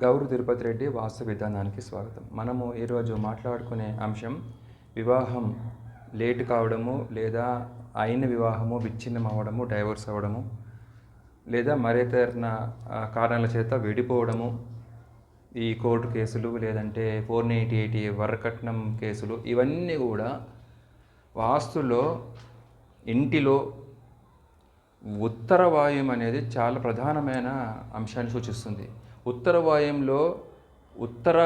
గౌరు తిరుపతి రెడ్డి వాస్తు విధానానికి స్వాగతం. మనము ఈరోజు మాట్లాడుకునే అంశం వివాహం లేట్ కావడము లేదా అయిన వివాహము విచ్ఛిన్నం అవ్వడము డైవర్స్ అవ్వడము లేదా మరేతరన కారణాల చేత విడిపోవడము ఈ కోర్టు కేసులు లేదంటే ఫోర్ నైంటీ ఎయిటీ వరకట్నం కేసులు ఇవన్నీ కూడా వాస్తులో ఇంటిలో ఉత్తర వాయుం అనేది చాలా ప్రధానమైన అంశాన్ని సూచిస్తుంది. ఉత్తర వాయుంలో ఉత్తర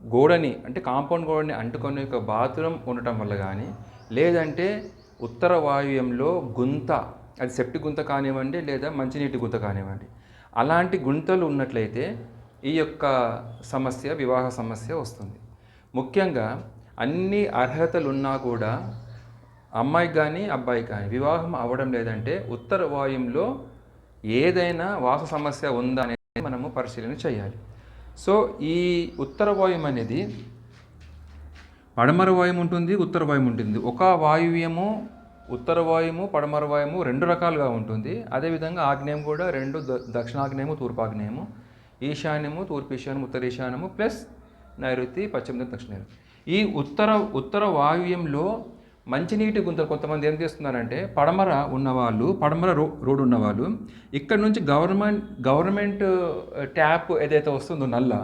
గోడని అంటే కాంపౌండ్ గోడని అంటుకొని ఒక బాత్రూమ్ ఉండటం వల్ల కానీ లేదంటే ఉత్తర వాయువ్యంలో గుంత అది సెప్టి గుంత కానివ్వండి లేదా మంచినీటి గుంత కానివ్వండి అలాంటి గుంతలు ఉన్నట్లయితే ఈ యొక్క సమస్య వివాహ సమస్య వస్తుంది. ముఖ్యంగా అన్ని అర్హతలు ఉన్నా కూడా అమ్మాయికి కానీ అబ్బాయికి కానీ వివాహం అవ్వడం లేదంటే ఉత్తర వాయుంలో ఏదైనా వాస సమస్య ఉందా అనేది మనము పరిశీలన చేయాలి. సో ఈ ఉత్తర వాయుం అనేది పడమర వాయుం ఉంటుంది ఉత్తర వాయుం ఉంటుంది. ఒక వాయువ్యము ఉత్తర వాయుము పడమర వాయుము రెండు రకాలుగా ఉంటుంది. అదేవిధంగా ఆగ్నేయం కూడా రెండు ద- దక్షిణాగ్నేయము తూర్పాగ్నేయము ఈశాన్యము తూర్పు ఈశాన్యం ఉత్తర ఈశాన్యము ప్లస్ నైరుతి పశ్చిమ దక్షిణ ఈ ఉత్తర ఉత్తర వాయువ్యంలో మంచినీటి గుంతలు కొంతమంది ఏం చేస్తున్నారంటే పడమర ఉన్నవాళ్ళు పడమర రో రోడ్డు ఉన్నవాళ్ళు ఇక్కడ నుంచి గవర్నమెంట్ గవర్నమెంట్ ట్యాప్ ఏదైతే వస్తుందో నల్ల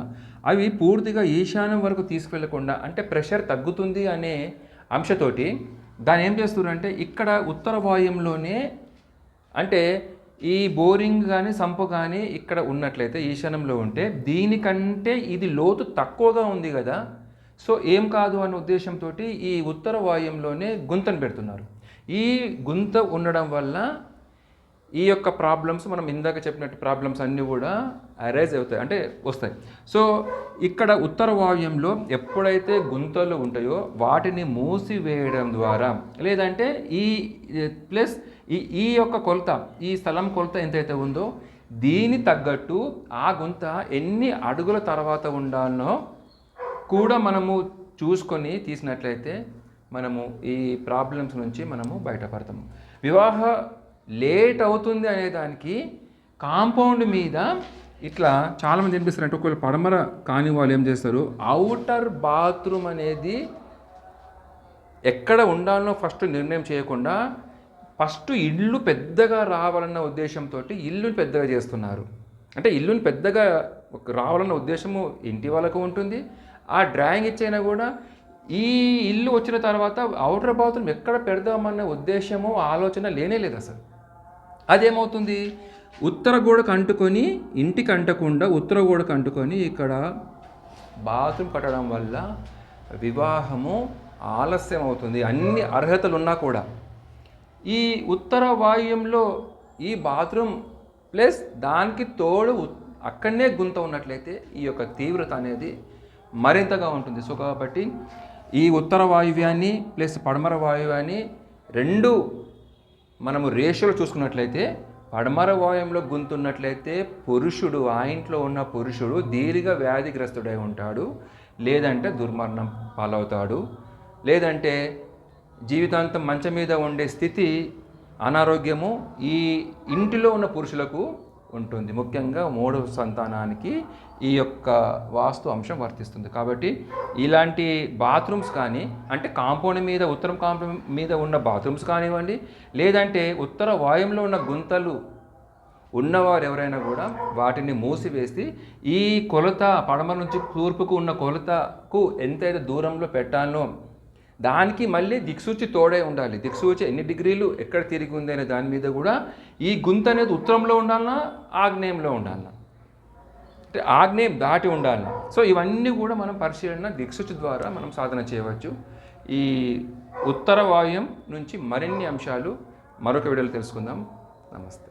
అవి పూర్తిగా ఈశాన్యం వరకు తీసుకెళ్ళకుండా అంటే ప్రెషర్ తగ్గుతుంది అనే అంశతోటి దాన్ని ఏం చేస్తున్నారంటే ఇక్కడ ఉత్తర వాయుంలోనే అంటే ఈ బోరింగ్ కానీ సంపు కానీ ఇక్కడ ఉన్నట్లయితే ఈశాన్యంలో ఉంటే దీనికంటే ఇది లోతు తక్కువగా ఉంది కదా సో ఏం కాదు అనే ఉద్దేశంతో ఈ ఉత్తర వాయుంలోనే గుంతను పెడుతున్నారు. ఈ గుంత ఉండడం వల్ల ఈ యొక్క ప్రాబ్లమ్స్ మనం ఇందాక చెప్పినట్టు ప్రాబ్లమ్స్ అన్నీ కూడా అరైజ్ అవుతాయి అంటే వస్తాయి. సో ఇక్కడ ఉత్తర వాయుంలో ఎప్పుడైతే గుంతలు ఉంటాయో వాటిని మూసివేయడం ద్వారా లేదంటే ఈ ప్లస్ ఈ ఈ యొక్క కొలత ఈ స్థలం కొలత ఎంతైతే ఉందో దీని తగ్గట్టు ఆ గుంత ఎన్ని అడుగుల తర్వాత ఉండాలనో కూడా మనము చూసుకొని తీసినట్లయితే మనము ఈ ప్రాబ్లమ్స్ నుంచి మనము బయటపడతాము. వివాహ లేట్ అవుతుంది అనే దానికి కాంపౌండ్ మీద ఇట్లా చాలామంది ఏం చేస్తారు అంటే ఒకవేళ పడమర కాని వాళ్ళు ఏం చేస్తారు? అవుటర్ బాత్రూమ్ అనేది ఎక్కడ ఉండాలనో ఫస్ట్ నిర్ణయం చేయకుండా ఫస్ట్ ఇల్లు పెద్దగా రావాలన్న ఉద్దేశంతో ఇల్లుని పెద్దగా చేస్తున్నారు. అంటే ఇల్లుని పెద్దగా ఒక రావాలన్న ఉద్దేశము ఇంటి వాళ్ళకు ఉంటుంది ఆ డ్రాయింగ్ ఇచ్చైనా కూడా ఈ ఇల్లు వచ్చిన తర్వాత అవుటర్ బాత్రూమ్ ఎక్కడ పెడదామన్న ఉద్దేశము ఆలోచన లేనే లేదు అసలు. అదేమవుతుంది? ఉత్తర గోడకు అంటుకొని ఇంటికి అంటకుండా ఉత్తర గోడకు అంటుకొని ఇక్కడ బాత్రూమ్ కట్టడం వల్ల వివాహము ఆలస్యం అవుతుంది అన్ని అర్హతలు ఉన్నా కూడా. ఈ ఉత్తర వాయుంలో ఈ బాత్రూమ్ ప్లస్ దానికి తోడు అక్కడనే గుంత ఉన్నట్లయితే ఈ యొక్క తీవ్రత అనేది మరింతగా ఉంటుంది. సో కాబట్టి ఈ ఉత్తర వాయువ్యాన్ని ప్లస్ పడమర వాయువ్యాన్ని రెండు మనము రేషియోలో చూసుకున్నట్లయితే పడమర వాయుంలో గుంతున్నట్లయితే పురుషుడు ఆ ఇంట్లో ఉన్న పురుషుడు దీర్ఘ వ్యాధిగ్రస్తుడై ఉంటాడు. లేదంటే దుర్మరణం పాలవుతాడు. లేదంటే జీవితాంతం మంచం మీద ఉండే స్థితి అనారోగ్యము ఈ ఇంటిలో ఉన్న పురుషులకు ఉంటుంది. ముఖ్యంగా మూడవ సంతానానికి ఈ యొక్క వాస్తు అంశం వర్తిస్తుంది. కాబట్టి ఇలాంటి బాత్రూమ్స్ కానీ అంటే కాంపౌండ్ మీద ఉత్తరం కాంపౌండ్ మీద ఉన్న బాత్రూమ్స్ కానివ్వండి లేదంటే ఉత్తర వాయుంలో ఉన్న గుంతలు ఉన్నవారు ఎవరైనా కూడా వాటిని మూసివేసి ఈ కొలత పడమర నుంచి తూర్పుకు ఉన్న కొలతకు ఎంతైతే దూరంలో పెట్టాలో దానికి మళ్ళీ దిక్సూచి తోడే ఉండాలి. దిక్సూచి ఎన్ని డిగ్రీలు ఎక్కడ తిరిగి ఉంది అనే దాని మీద కూడా ఈ గుంత అనేది ఉత్తరంలో ఉండాలన్నా ఆగ్నేయంలో ఉండాలన్నా అంటే ఆగ్నేయం దాటి ఉండాలి సో ఇవన్నీ కూడా మనం పరిశీలన దిక్సూచి ద్వారా మనం సాధన చేయవచ్చు. ఈ ఉత్తర వాయుం నుంచి మరిన్ని అంశాలు మరొక వీడియోలో తెలుసుకుందాం. నమస్తే.